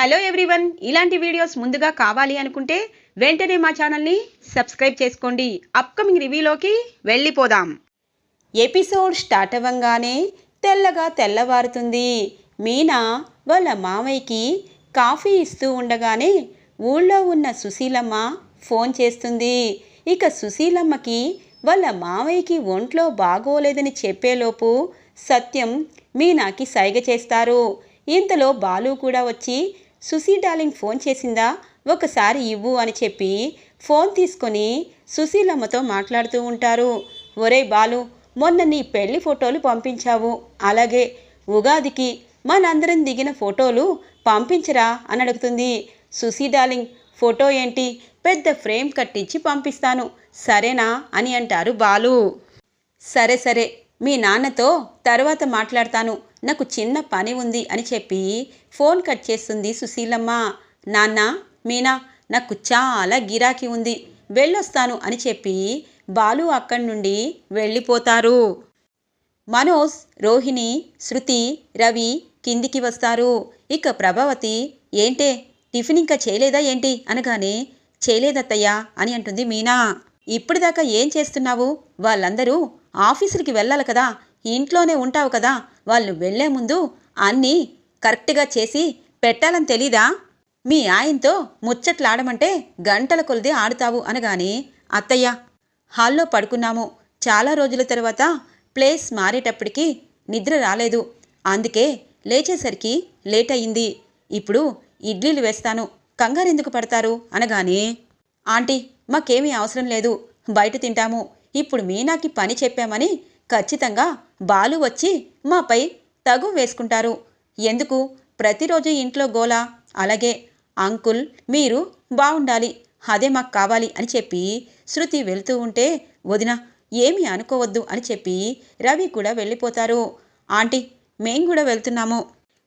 Hello everyone ఇలాంటి videos ముందుగా కావాలి అనుకుంటే వెంటనే మా ఛానల్ని సబ్స్క్రైబ్ చేసుకోండి. అప్కమింగ్ రివ్యూలోకి వెళ్ళిపోదాం. ఎపిసోడ్ స్టార్ట్ అవ్వంగానే తెల్లగా తెల్లవారుతుంది. మీనా వాళ్ళ మామయ్యకి కాఫీ ఇస్తూ ఉండగానే ఊళ్ళో ఉన్న సుశీలమ్మ ఫోన్ చేస్తుంది. ఇక సుశీలమ్మకి వాళ్ళ మామయ్యకి ఒంట్లో బాగోలేదని చెప్పేలోపు సత్యం మీనాకి సైగ చేస్తారు. ఇంతలో బాలు కూడా వచ్చి సుశీ డార్లింగ్ ఫోన్ చేసిందా? ఒకసారి ఇవ్వు అని చెప్పి ఫోన్ తీసుకొని సుశీలమ్మతో మాట్లాడుతూ ఉంటారు. ఒరే బాలు మొన్న నీ పెళ్ళి ఫోటోలు పంపించావు. అలాగే ఉగాదికి మనందరం దిగిన ఫోటోలు పంపించరా అని అడుగుతుంది. సుశీ డార్లింగ్ ఫోటో ఏంటి? పెద్ద ఫ్రేమ్ కట్టించి పంపిస్తాను. సరేనా అని అంటారు బాలు. సరే సరే మీ నాన్నతో తర్వాత మాట్లాడతాను. నాకు చిన్న పని ఉంది అని చెప్పి ఫోన్ కట్ చేస్తుంది సుశీలమ్మ. నాన్న మీనా నాకు చాలా గిరాకీ ఉంది. వెళ్ళొస్తాను అని చెప్పి బాలు అక్కడి నుండి వెళ్ళిపోతారు. మనోజ్ రోహిణి శృతి రవి కిందికి వస్తారు. ఇక ప్రభావతి ఏంటే టిఫిన్ ఇంకా చేయలేదా ఏంటి? అనగానే చేయలేదత్తయ్యా అని అంటుంది మీనా. ఇప్పటిదాకా ఏం చేస్తున్నావు? వాళ్ళందరూ ఆఫీసులకి వెళ్ళాలి కదా ఇంట్లోనే ఉంటావు కదా వాళ్ళు వెళ్ళే ముందు అన్నీ కరెక్ట్గా చేసి పెట్టాలని తెలీదా? మీ ఆయనతో ముచ్చట్లాడమంటే గంటల కొలిది ఆడుతావు అనగాని అత్తయ్య హాల్లో పడుకున్నాము. చాలా రోజుల తర్వాత ప్లేస్ మారేటప్పటికి నిద్ర రాలేదు. అందుకే లేచేసరికి లేట్ అయింది ఇప్పుడు ఇడ్లీలు వేస్తాను. కంగారెందుకు పడతారు? అనగానే ఆంటీ మాకేమీ అవసరం లేదు. బయట తింటాము. ఇప్పుడు మీనాకి పని చెప్పామని ఖచ్చితంగా బాలు వచ్చి మాపై తగు వేసుకుంటారు. ఎందుకు? ప్రతిరోజు ఇంట్లో గోల. అలాగే అంకుల్ మీరు బాగుండాలి అదే మాకు కావాలి అని చెప్పి శృతి వెళ్తూ ఉంటే వదిన ఏమీ అనుకోవద్దు అని చెప్పి రవి కూడా వెళ్ళిపోతారు. ఆంటీ మేం కూడా వెళ్తున్నాము.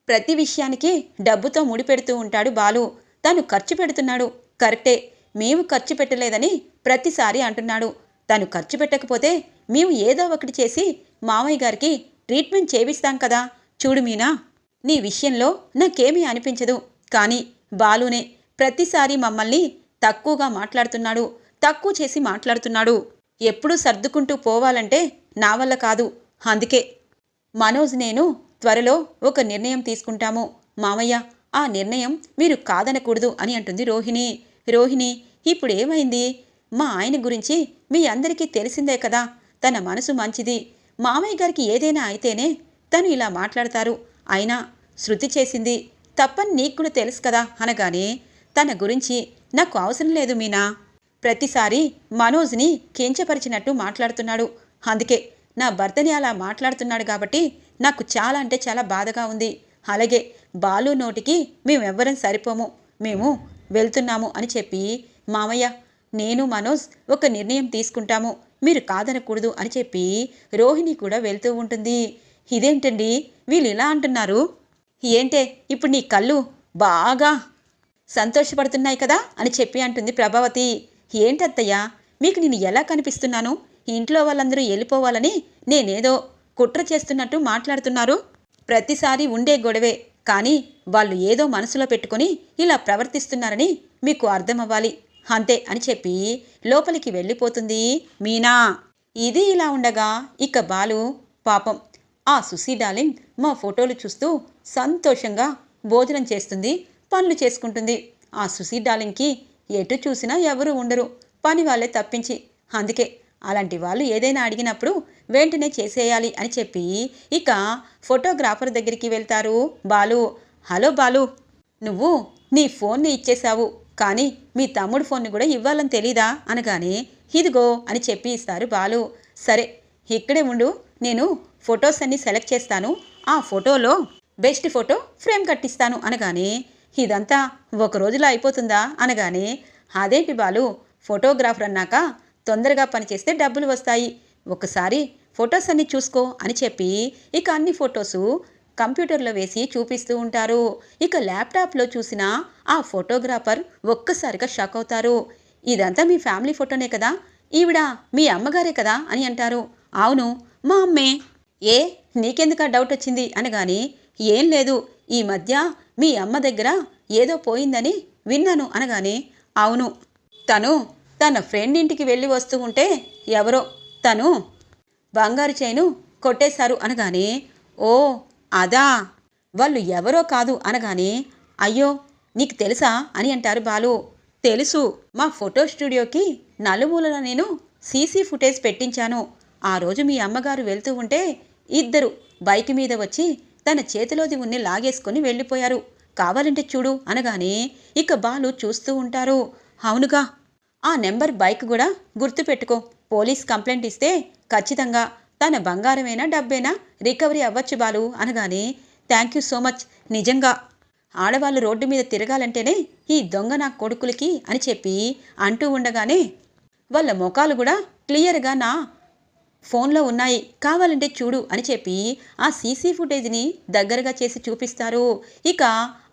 ప్రతి విషయానికి డబ్బుతో ముడిపెడుతూ ఉంటాడు బాలు. తను ఖర్చు పెడుతున్నాడు. కరెక్టే మేము ఖర్చు పెట్టలేదని ప్రతిసారి అంటున్నాడు. తను ఖర్చు పెట్టకపోతే మేము ఏదో ఒకటి చేసి మావయ్య గారికి ట్రీట్మెంట్ చేపిస్తాం కదా. చూడు మీనా నీ విషయంలో నాకేమీ అనిపించదు. కానీ బాలునే ప్రతిసారి మమ్మల్ని తక్కువగా మాట్లాడుతున్నాడు. తక్కువ చేసి మాట్లాడుతున్నాడు. ఎప్పుడూ సర్దుకుంటూ పోవాలంటే నా వల్ల కాదు. అందుకే మనోజ్ నేను త్వరలో ఒక నిర్ణయం తీసుకుంటాము. మామయ్య ఆ నిర్ణయం మీరు కాదనకూడదు అని అంటుంది రోహిణి. రోహిణి ఇప్పుడు ఏమైంది మా ఆయన గురించి మీ అందరికీ తెలిసిందే కదా. తన మనసు మంచిది. మామయ్య గారికి ఏదైనా అయితేనే తను ఇలా మాట్లాడతారు. అయినా శృతి చేసింది తప్పని నీకు కూడా తెలుసు కదా అనగానే తన గురించి నాకు అవసరం లేదు మీనా. ప్రతిసారి మనోజ్ని కించపరిచినట్టు మాట్లాడుతున్నాడు. అందుకే నా భర్తని అలా మాట్లాడుతున్నాడు కాబట్టి నాకు చాలా అంటే చాలా బాధగా ఉంది. అలాగే బాలు నోటికి మేమెవ్వరం సరిపోము. మేము వెళ్తున్నాము అని చెప్పి మామయ్య నేను మనోజ్ ఒక నిర్ణయం తీసుకుంటాము. మీరు కాదనకూడదు అని చెప్పి రోహిణి కూడా వెళ్తూ ఉంటుంది. ఇదేంటండి? వీళ్ళు ఇలా అంటున్నారు. ఏంటే? ఇప్పుడు నీ కళ్ళు బాగా సంతోషపడుతున్నాయి కదా అని చెప్పి అంటుంది ప్రభావతి. ఏంటత్తయ్యా? మీకు నేను ఎలా కనిపిస్తున్నాను? ఇంట్లో వాళ్ళందరూ వెళ్ళిపోవాలని నేనేదో కుట్ర చేస్తున్నట్టు మాట్లాడుతున్నారు. ప్రతిసారి ఉండే గొడవే కానీ వాళ్ళు ఏదో మనసులో పెట్టుకొని ఇలా ప్రవర్తిస్తున్నారని మీకు అర్థమవ్వాలి. అంతే అని చెప్పి లోపలికి వెళ్ళిపోతుంది మీనా. ఇది ఇలా ఉండగా ఇక బాలు పాపం ఆ సుశీ డార్లింగ్ మా ఫోటోలు చూస్తూ సంతోషంగా భోజనం చేస్తుంది పనులు చేసుకుంటుంది. ఆ సుశీ డార్లింగ్కి ఎటు చూసినా ఎవరు ఉండరు పని వాళ్ళే తప్పించి. అందుకే అలాంటి వాళ్ళు ఏదైనా అడిగినప్పుడు వెంటనే చేసేయాలి అని చెప్పి ఇక ఫోటోగ్రాఫర్ దగ్గరికి వెళ్తారు బాలు. హలో బాలు నువ్వు నీ ఫోన్ని ఇచ్చేశావు కానీ మీ తమ్ముడు ఫోన్ని కూడా ఇవ్వాలని తెలీదా అనగానే ఇదిగో అని చెప్పి ఇస్తారు బాలు. సరే ఇక్కడే ఉండు నేను ఫొటోస్ అన్ని సెలెక్ట్ చేస్తాను. ఆ ఫోటోలో బెస్ట్ ఫోటో ఫ్రేమ్ కట్టిస్తాను అనగానే ఇదంతా ఒక రోజులో అయిపోతుందా? అనగానే అదేంటి బాలు ఫోటోగ్రాఫర్ అన్నాక తొందరగా పనిచేస్తే డబ్బులు వస్తాయి. ఒకసారి ఫొటోస్ అన్ని చూసుకో అని చెప్పి ఇక అన్ని ఫొటోసు కంప్యూటర్లో వేసి చూపిస్తూ ఉంటారు. ఇక ల్యాప్టాప్లో చూసిన ఆ ఫోటోగ్రాఫర్ ఒక్కసారిగా షాక్ అవుతారు. ఇదంతా మీ ఫ్యామిలీ ఫోటోనే కదా? ఈవిడ మీ అమ్మగారే కదా? అని అంటారు. అవును. మా అమ్మే. ఏ? నీకెందుకు డౌట్ వచ్చింది? అనగాని ఏం లేదు. ఈ మధ్య మీ అమ్మ దగ్గర ఏదో పోయిందని విన్నాను అనగానే అవును. తను తన ఫ్రెండ్ ఇంటికి వెళ్ళి వస్తూ ఉంటే ఎవరో తను బంగారు చైను కొట్టేశారు అనగానే ఓ అదా. వాళ్ళు ఎవరో కాదు అనగానే అయ్యో నీకు తెలుసా అని అంటారు బాలు. తెలుసు. మా ఫోటో స్టూడియోకి నలుమూలన నేను సీసీ ఫుటేజ్ పెట్టించాను. ఆ రోజు మీ అమ్మగారు వెళ్తూ ఉంటే ఇద్దరు బైక్ మీద వచ్చి తన చేతిలోది ఉన్ని లాగేసుకుని వెళ్ళిపోయారు. కావాలంటే చూడు అనగానే ఇక బాలు చూస్తూ ఉంటారు. అవునుగా. ఆ నెంబర్ బైక్ కూడా గుర్తుపెట్టుకో. పోలీస్ కంప్లైంట్ ఇస్తే ఖచ్చితంగా తన బంగారమేనా డబ్బేనా? రికవరీ అవ్వచ్చు బాలు అనగానే థ్యాంక్ యూ సో మచ్ నిజంగా. ఆడవాళ్ళు రోడ్డు మీద తిరగాలంటేనే ఈ దొంగ నా కొడుకులకి అని చెప్పి అంటూ ఉండగానే వాళ్ళ ముఖాలు కూడా క్లియర్గా నా ఫోన్లో ఉన్నాయి. కావాలంటే చూడు అని చెప్పి ఆ సీసీ ఫుటేజ్ని దగ్గరగా చేసి చూపిస్తారు. ఇక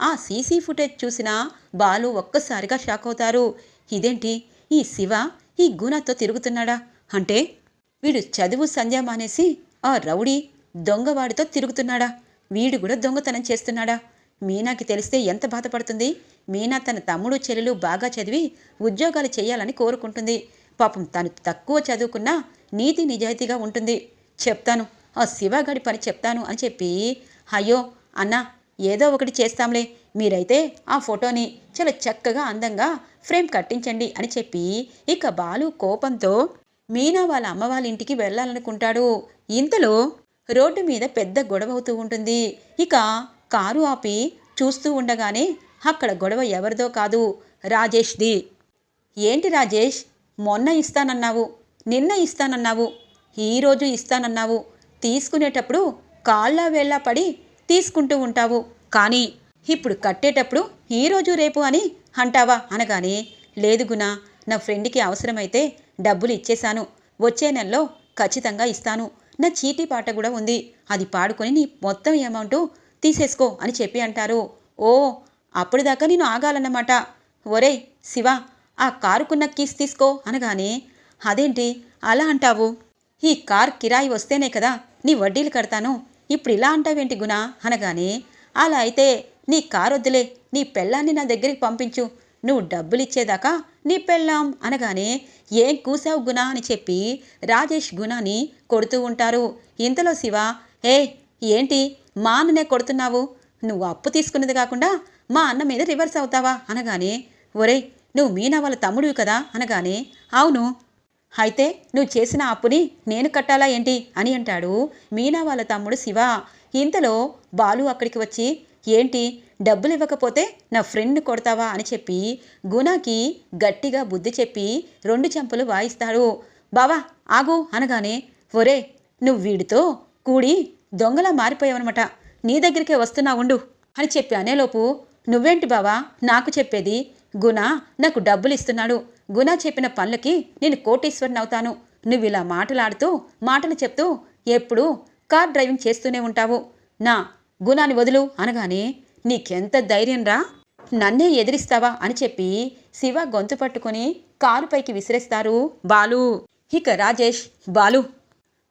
ఆ సీసీ ఫుటేజ్ చూసిన బాలు ఒక్కసారిగా షాక్ అవుతారు. ఇదేంటి? ఈ శివ ఈ గుణతో తిరుగుతున్నాడా? అంటే వీడు చదువు సంధ్య మానేసి ఆ రౌడీ దొంగవాడితో తిరుగుతున్నాడా? వీడు కూడా దొంగతనం చేస్తున్నాడా? మీనాకి తెలిస్తే ఎంత బాధపడుతుంది? మీనా తన తమ్ముడు చెల్లెలు బాగా చదివి ఉద్యోగాలు చేయాలని కోరుకుంటుంది. పాపం తను తక్కువ చదువుకున్నా నీతి నిజాయితీగా ఉంటుంది. చెప్తాను ఆ శివగాడి పని చెప్తాను అని చెప్పి అయ్యో అన్న ఏదో ఒకటి చేస్తాంలే. మీరైతే ఆ ఫోటోని చాలా చక్కగా అందంగా ఫ్రేమ్ కట్టించండి అని చెప్పి ఇక బాలు కోపంతో మీనా వాళ్ళ అమ్మ వాళ్ళ ఇంటికి వెళ్ళాలనుకుంటాడు. ఇంతలో రోడ్డు మీద పెద్ద గొడవ అవుతూ ఉంటుంది. ఇక కారు ఆపి చూస్తూ ఉండగానే అక్కడ గొడవ ఎవరిదో కాదు రాజేష్ది. ఏంటి రాజేష్? మొన్న ఇస్తానన్నావు నిన్న ఇస్తానన్నావు ఈరోజు ఇస్తానన్నావు. తీసుకునేటప్పుడు కాళ్ళ వేళ్ళ పడి తీసుకుంటూ ఉంటావు. కానీ ఇప్పుడు కట్టేటప్పుడు ఈరోజు రేపు అని అంటావా అనగానే లేదు గుణ నా ఫ్రెండ్కి అవసరమైతే డబ్బులు ఇచ్చేశాను వచ్చే నెలలో ఖచ్చితంగా ఇస్తాను. నా చీటీ పాట కూడా ఉంది. అది పాడుకొని నీ మొత్తం అమౌంట్ తీసేసుకో అని చెప్పి అంటారు. ఓ అప్పటిదాకా నేను ఆగాలన్నమాట. ఒరేయ్ శివ ఆ కారుకున్న కీస్ తీసుకో అనగానే అదేంటి? అలా అంటావు? ఈ కార్ కిరాయి వస్తేనే కదా నీ వడ్డీలు కడతాను. ఇప్పుడు ఇలా అంటావేంటి గుణ? అనగానే అలా అయితే నీ కారు వద్దులే. నీ పెళ్ళాన్ని నా దగ్గరికి పంపించు. నువ్వు డబ్బులు ఇచ్చేదాకా నీ పెళ్ళాం. అనగానే ఏం కూసావు గుణ అని చెప్పి రాజేష్ గుణాని కొడుతూ ఉంటారు. ఇంతలో శివ ఏ ఏంటి? మా అన్ననే కొడుతున్నావు? నువ్వు అప్పు తీసుకున్నది కాకుండా మా అన్న మీద రివర్స్ అవుతావా? అనగానే ఒరేయ్ నువ్వు మీనా వాళ్ళ తమ్ముడివి కదా? అనగానే అవును. అయితే నువ్వు చేసిన అప్పుని నేను కట్టాలా ఏంటి? అని అంటాడు మీనా వాళ్ళ తమ్ముడు శివ. ఇంతలో బాలు అక్కడికి వచ్చి ఏంటి? డబ్బులు ఇవ్వకపోతే నా ఫ్రెండ్ని కొడతావా అని చెప్పి గుణాకి గట్టిగా బుద్ధి చెప్పి రెండు చెంపలు వాయిస్తాడు. బావా ఆగు అనగానే ఒరే నువ్వు వీడితో కూడి దొంగలా మారిపోయావనమాట నీ దగ్గరికే వస్తున్నా ఉండు అని చెప్పి అనేలోపు నువ్వేంటి బావా నాకు చెప్పేది? గుణ నాకు డబ్బులు ఇస్తున్నాడు గుణ చెప్పిన పనులకి నేను కోటీశ్వరుని అవుతాను. నువ్వు ఇలా మాటలాడుతూ మాటలు చెప్తూ ఎప్పుడు కార్ డ్రైవింగ్ చేస్తూనే ఉంటావు. నా గుణాన్ని వదులు అనగానే నీకెంత ధైర్యం రా? నన్నే ఎదిరిస్తావా అని చెప్పి శివ గొంతు పట్టుకొని కారుపైకి విసిరేస్తారు బాలు. ఇక రాజేష్ బాలు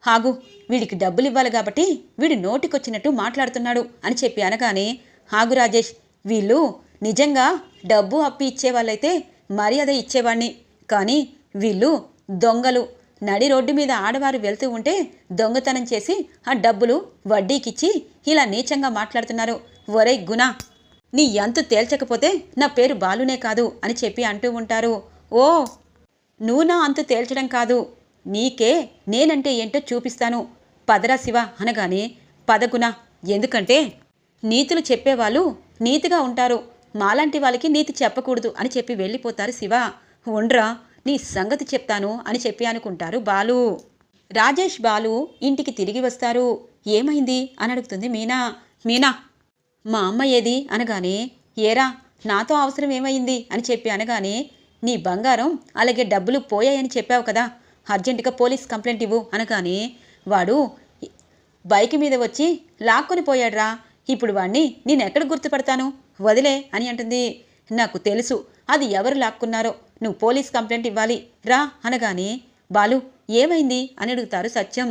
హాగు వీడికి డబ్బులు ఇవ్వాలి కాబట్టి వీడు నోటికొచ్చినట్టు మాట్లాడుతున్నాడు అని చెప్పి అనగానే హాగు రాజేష్ వీళ్ళు నిజంగా డబ్బు అప్పి ఇచ్చేవాళ్ళైతే మర్యాద ఇచ్చేవాణ్ణి. కానీ వీళ్ళు దొంగలు. నడి రోడ్డు మీద ఆడవారు వెళ్తూ ఉంటే దొంగతనం చేసి ఆ డబ్బులు వడ్డీకిచ్చి ఇలా నీచంగా మాట్లాడుతున్నారు. ఒరే గుణ నీ ఎంతు తేల్చకపోతే నా పేరు బాలునే కాదు అని చెప్పి అంటూ ఉంటారు. ఓ నువ్వు నా అంతు తేల్చడం కాదు. నీకే నేనంటే ఏంటో చూపిస్తాను. పదరా శివ అనగానే పదగుణ ఎందుకంటే నీతులు చెప్పేవాళ్ళు నీతిగా ఉంటారు. మాలాంటి వాళ్ళకి నీతి చెప్పకూడదు అని చెప్పి వెళ్ళిపోతారు శివ. ఉండ్రా నీ సంగతి చెప్తాను అని చెప్పి అనుకుంటారు బాలు. రాజేష్ బాలు ఇంటికి తిరిగి వస్తారు. ఏమైంది? అని అడుగుతుంది మీనా. మీనా మా అమ్మ ఏది? అనగానే ఏరా నాతో అవసరం ఏమైంది? అని చెప్పి అనగానే నీ బంగారం అలాగే డబ్బులు పోయాయని చెప్పావు కదా అర్జెంటుగా పోలీస్ కంప్లైంట్ ఇవ్వు. అనగానే వాడు బైక్ మీద వచ్చి లాక్కొని పోయాడ్రా ఇప్పుడు వాణ్ణి నేను ఎక్కడ గుర్తుపడతాను? వదిలే అని అంటుంది. నాకు తెలుసు అది ఎవరు లాక్కున్నారో నువ్వు పోలీస్ కంప్లైంట్ ఇవ్వాలి రా అనగానే బాలు ఏమైంది? అని అడుగుతారు సత్యం.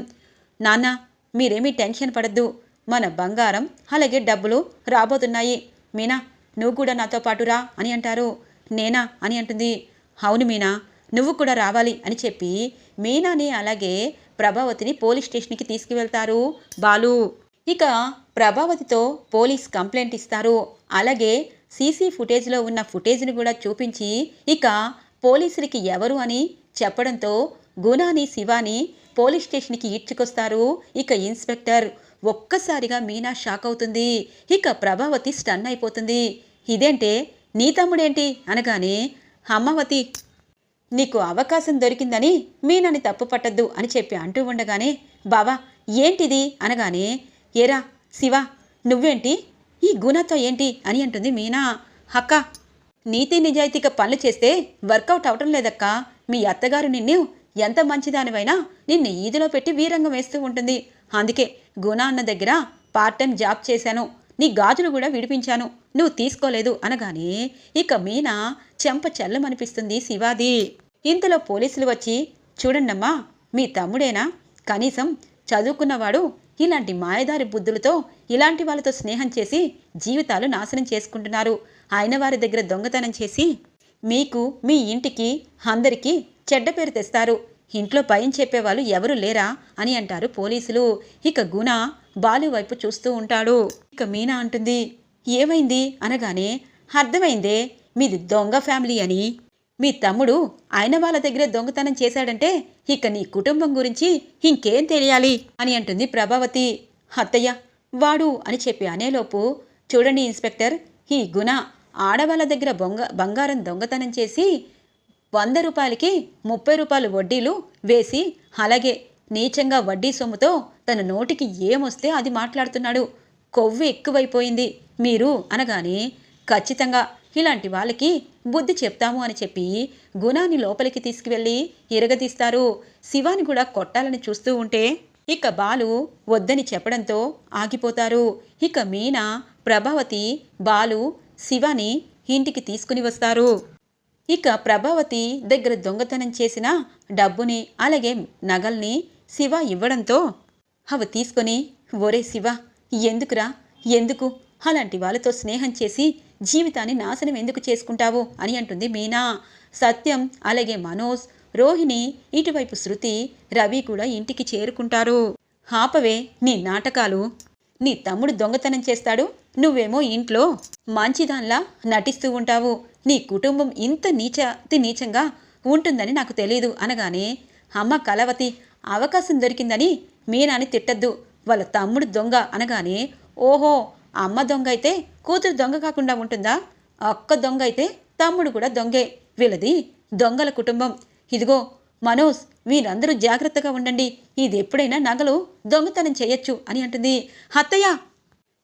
నాన్న మీరేమీ టెన్షన్ పడద్దు మన బంగారం అలాగే డబ్బులు రాబోతున్నాయి. మీనా నువ్వు కూడా నాతో పాటు రా అని అంటారు. నేనా అని అంటుంది. అవును మీనా నువ్వు కూడా రావాలి అని చెప్పి మీనాని అలాగే ప్రభావతిని పోలీస్ స్టేషన్కి తీసుకువెళ్తారు బాలు. ఇక ప్రభావతితో పోలీస్ కంప్లైంట్ ఇస్తారు. అలాగే సీసీ ఫుటేజ్లో ఉన్న ఫుటేజ్ని కూడా చూపించి ఇక పోలీసులకి ఎవరు అని చెప్పడంతో గుణాని శివాని పోలీస్ స్టేషన్కి ఈడ్చుకొస్తారు ఇక ఇన్స్పెక్టర్. ఒక్కసారిగా మీనా షాక్ అవుతుంది. ఇక ప్రభావతి స్టన్ అయిపోతుంది. ఇదేంటే నీ తమ్ముడేంటి? అనగానే అమ్మవతి నీకు అవకాశం దొరికిందని మీనని తప్పు పట్టద్దు అని చెప్పి అంటూ ఉండగానే బావా ఏంటిది? అనగానే ఏరా శివ నువ్వేంటి? ఈ గుణతో ఏంటి? అని అంటుంది మీనా. అక్క నీతి నిజాయితీగా పనులు చేస్తే వర్కౌట్ అవటం లేదక్క. మీ అత్తగారు నిన్ను ఎంత మంచిదానివైనా నిన్ను ఈదిలో పెట్టి వీరంగం వేస్తూ ఉంటుంది. అందుకే గుణ అన్న దగ్గర పార్ట్ టైం జాబ్ చేశాను. నీ గాజులు కూడా విడిపించాను. నువ్వు తీసుకోలేదు అనగానే ఇక మీనా చెంప చల్లమనిపిస్తుంది శివాది. ఇంతలో పోలీసులు వచ్చి చూడండమ్మా మీ తమ్ముడేనా? కనీసం చదువుకున్నవాడు ఇలాంటి మాయదారి బుద్ధులతో ఇలాంటి వాళ్ళతో స్నేహం చేసి జీవితాలు నాశనం చేసుకుంటున్నారు. ఆయన వారి దగ్గర దొంగతనం చేసి మీకు మీ ఇంటికి అందరికీ చెడ్డ పేరు తెస్తారు. ఇంట్లో భయం చెప్పేవాళ్ళు ఎవరు లేరా అని అంటారు పోలీసులు. ఇక గుణ బాలు వైపు చూస్తూ ఉంటాడు. ఇక మీనా అంటుంది ఏమైంది? అనగానే అర్థమైందే మీది దొంగ ఫ్యామిలీ అని. మీ తమ్ముడు ఆయన వాళ్ళ దగ్గర దొంగతనం చేశాడంటే ఇక నీ కుటుంబం గురించి ఇంకేం తెలియాలి? అని అంటుంది ప్రభావతి. అత్తయ్య వాడు అని చెప్పి అనేలోపు చూడండి ఇన్స్పెక్టర్ ఈ గుణ ఆడవాళ్ళ దగ్గర బొంగ బంగారం దొంగతనం చేసి వంద రూపాయలకి ముప్పై రూపాయలు వడ్డీలు వేసి అలాగే నీచంగా వడ్డీ సొమ్ముతో తన నోటికి ఏమొస్తే అది మాట్లాడుతున్నాడు. కొవ్వు ఎక్కువైపోయింది. మీరు అనగానే ఖచ్చితంగా ఇలాంటి వాళ్ళకి బుద్ధి చెప్తాము అని చెప్పి గుణాన్ని లోపలికి తీసుకువెళ్ళి ఇరగదీస్తారు. శివాని కూడా కొట్టాలని చూస్తూ ఉంటే ఇక బాలు వద్దని చెప్పడంతో ఆగిపోతారు. ఇక మీనా ప్రభావతి బాలు శివాని ఇంటికి తీసుకుని వస్తారు. ఇక ప్రభావతి దగ్గర దొంగతనం చేసిన డబ్బుని అలాగే నగల్ని శివ ఇవ్వడంతో అవి తీసుకొని ఒరే శివ ఎందుకురా ఎందుకు? అలాంటి వాళ్ళతో స్నేహం చేసి జీవితాన్ని నాశనం ఎందుకు చేసుకుంటావు? అని అంటుంది మీనా. సత్యం అలాగే మనోజ్ రోహిణి ఇటువైపు శృతి రవి కూడా ఇంటికి చేరుకుంటారు. ఆపవే నీ నాటకాలు. నీ తమ్ముడు దొంగతనం చేస్తాడు. నువ్వేమో ఇంట్లో మంచిదాన్లా నటిస్తూ ఉంటావు. నీ కుటుంబం ఇంత నీచ అతి నీచంగా ఉంటుందని నాకు తెలియదు అనగానే అమ్మ కలవతి అవకాశం దొరికిందని మీనాని తిట్టద్దు వాళ్ళ తమ్ముడు దొంగ అనగానే ఓహో అమ్మ దొంగ అయితే కూతురు దొంగ కాకుండా ఉంటుందా? అక్క దొంగ అయితే తమ్ముడు కూడా దొంగే వీళ్ళది దొంగల కుటుంబం. ఇదిగో మనోజ్ వీరందరూ జాగ్రత్తగా ఉండండి ఇది ఎప్పుడైనా నగలు దొంగతనం చేయొచ్చు అని అంటుంది. అత్తయ్య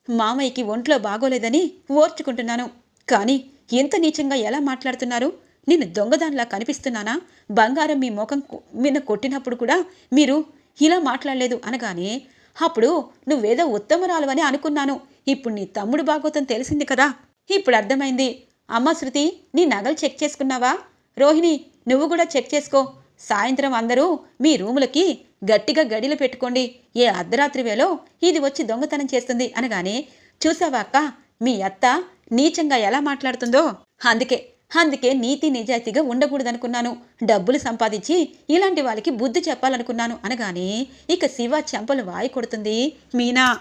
మామయ్యకి ఒంట్లో బాగోలేదని ఓర్చుకుంటున్నాను కానీ ఎంత నీచంగా ఎలా మాట్లాడుతున్నారు? నేను దొంగదానిలా కనిపిస్తున్నానా? బంగారం మీ ముఖం మీద కొట్టినప్పుడు కూడా మీరు ఇలా మాట్లాడలేదు అనగానే అప్పుడు నువ్వేదో ఉత్తమరాలు అని అనుకున్నాను. ఇప్పుడు నీ తమ్ముడు బాగోతం తెలిసింది కదా? ఇప్పుడు అర్థమైంది. అమ్మ శృతి నీ నగలు చెక్ చేసుకున్నావా? రోహిణి నువ్వు కూడా చెక్ చేసుకో. సాయంత్రం అందరూ మీ రూములకి గట్టిగా గడిలు పెట్టుకోండి. ఏ అర్ధరాత్రి వేలో ఇది వచ్చి దొంగతనం చేస్తుంది అనగానే చూసావా అక్క? మీ అత్త నీచంగా ఎలా మాట్లాడుతుందో? అందుకే అందుకే నీతి నిజాయితీగా ఉండకూడదనుకున్నాను. డబ్బులు సంపాదించి ఇలాంటి వాళ్ళకి బుద్ధి చెప్పాలనుకున్నాను అనగానే ఇక శివ చెంపలు వాయి కొడుతుంది. మీనా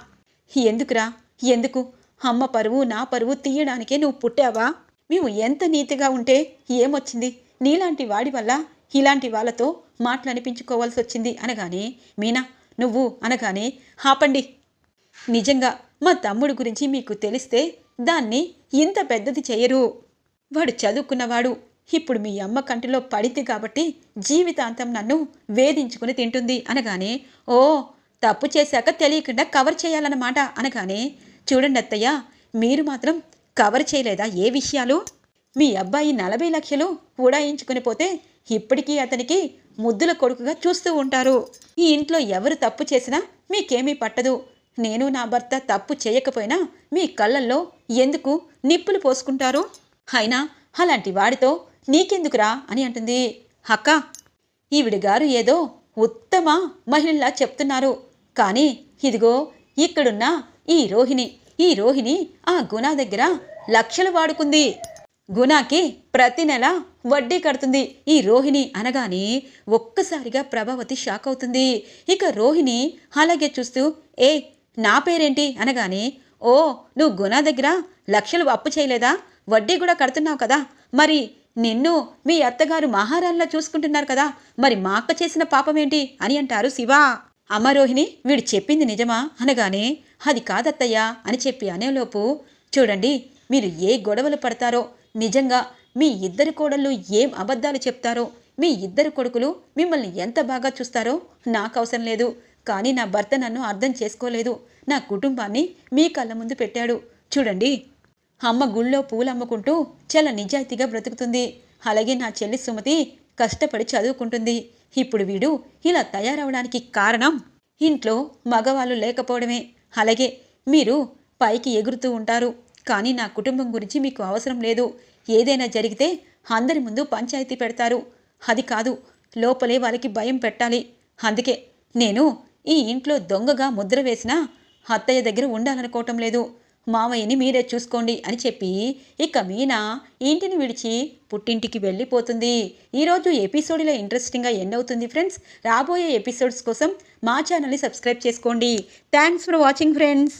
ఎందుకురా? ఎందుకు? అమ్మ పరువు నా పరువు తీయడానికే నువ్వు పుట్టావా? మేము ఎంత నీతిగా ఉంటే ఏమొచ్చింది? నీలాంటి వాడి వల్ల ఇలాంటి వాళ్ళతో మాటలనిపించుకోవాల్సి వచ్చింది అనగానే మీనా నువ్వు అనగానే ఆపండి. నిజంగా మా తమ్ముడు గురించి మీకు తెలిస్తే దాన్ని ఇంత పెద్దది చేయరు. వాడు చదువుకున్నవాడు. ఇప్పుడు మీ అమ్మ కంటిలో పడింది కాబట్టి జీవితాంతం నన్ను వేధించుకుని తింటుంది అనగానే ఓ తప్పు చేశాక తెలియకుండా కవర్ చేయాలన్నమాట అనగానే చూడండి అత్తయ్య మీరు మాత్రం కవర్ చేయలేదా ఏ విషయాలు? మీ అబ్బాయి నలభై లక్షలు ఉడాయించుకుని పోతే ఇప్పటికీ అతనికి ముద్దుల కొడుకుగా చూస్తూ ఉంటారు. ఈ ఇంట్లో ఎవరు తప్పు చేసినా మీకేమీ పట్టదు. నేను నా భర్త తప్పు చేయకపోయినా మీ కళ్ళల్లో ఎందుకు నిప్పులు పోసుకుంటారు? అయినా అలాంటి వాడితో నీకెందుకురా అని అంటుంది. అక్క ఈవిడ గారు ఏదో ఉత్తమ మహిళలా చెప్తున్నారు. కానీ ఇదిగో ఇక్కడున్న ఈ రోహిణి ఈ రోహిణి ఆ గుణ దగ్గర లక్షలు వాడుకుంది. గుణాకి ప్రతి నెల వడ్డీ కడుతుంది. ఈ రోహిణి అనగానే ఒక్కసారిగా ప్రభావతి షాక్ అవుతుంది. ఇక రోహిణి అలాగే చూస్తూ ఏ నా పేరేంటి? అనగానే ఓ నువ్వు గుణ దగ్గర లక్షలు అప్పు చేయలేదా? వడ్డీ కూడా కడుతున్నావు కదా? మరి నిన్ను మీ అత్తగారు మహారాణిలా చూసుకుంటున్నారు కదా? మరి మా అక్క చేసిన పాపమేంటి? అని అంటారు శివ. అమరోహిణి వీడు చెప్పింది నిజమా? అనగానే అది కాదత్తయ్యా అని చెప్పి అనేలోపు చూడండి మీరు ఏ గొడవలు పడతారో నిజంగా మీ ఇద్దరు కోడళ్ళు ఏం అబద్ధాలు చెప్తారో మీ ఇద్దరు కొడుకులు మిమ్మల్ని ఎంత బాగా చూస్తారో నాకు అవసరం లేదు. కానీ నా భర్త నన్ను అర్థం చేసుకోలేదు. నా కుటుంబాన్ని మీ కళ్ళ ముందు పెట్టాడు. చూడండి. అమ్మ గుళ్ళో పూలు అమ్ముకుంటూ చాలా నిజాయితీగా బ్రతుకుతుంది. అలాగే నా చెల్లి సుమతి కష్టపడి చదువుకుంటుంది. ఇప్పుడు వీడు ఇలా తయారవడానికి కారణం? ఇంట్లో మగవాళ్ళు లేకపోవడమే. అలాగే మీరు పైకి ఎగురుతూ ఉంటారు. కానీ నా కుటుంబం గురించి మీకు అవసరం లేదు. ఏదైనా జరిగితే అందరి ముందు పంచాయతీ పెడతారు. అది కాదు లోపలే వాళ్ళకి భయం పెట్టాలి. అందుకే నేను ఈ ఇంట్లో దొంగగా ముద్ర వేసినా అత్తయ్య దగ్గర ఉండాలనుకోవటం లేదు. మావయ్యని మీరే చూసుకోండి అని చెప్పి ఇక మీనా ఇంటిని విడిచి పుట్టింటికి వెళ్ళిపోతుంది. ఈరోజు ఎపిసోడ్లో ఇంట్రెస్టింగ్గా ఎండ్ అవుతుంది ఫ్రెండ్స్. రాబోయే ఎపిసోడ్స్ కోసం మా ఛానల్ని సబ్స్క్రైబ్ చేసుకోండి. Thanks for watching friends